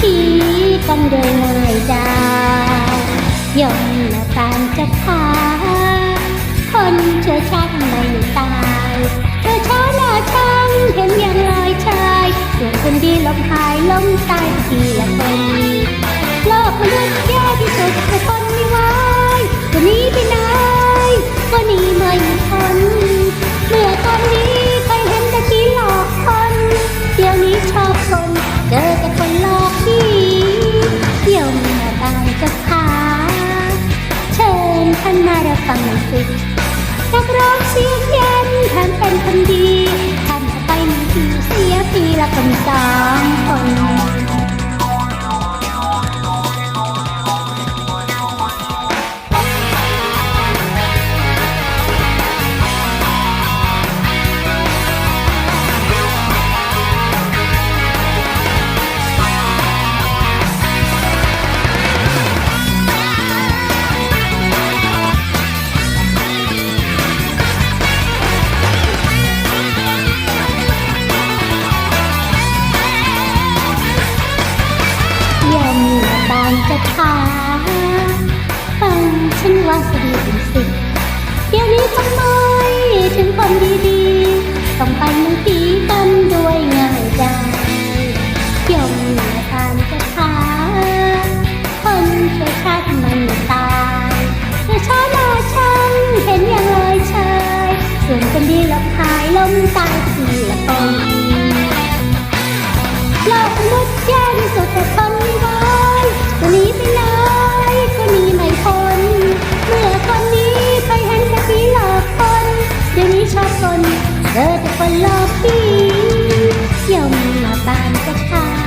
ต้องไปมันทีกันโดยง่ายดายยอมมาตามจะพาคนเชื่อชาติไม่ตายเธอช้าหน้ ญท่านมารับฟังหน่อยสินักร้องเสียงเย็นแถมเป็นคนดีท่านไปหนึ่งทีเสียปีละคนตา บาฟังฉันว่าสดีเป็นสิเดี๋ยวนี้ทำไมถึงคนดีๆต้องไปมันตีกันด้วยง่ายดายยอมละบางจะพาคนเชื่อชาติมันตายเธอช้าหน้าช่างเห็นอย่างลอยชายส่วนคนดีลบหายล้มตายทีละคน นี้ชอบคนเจอแต่คนโลอกผียอมมาบานจะขา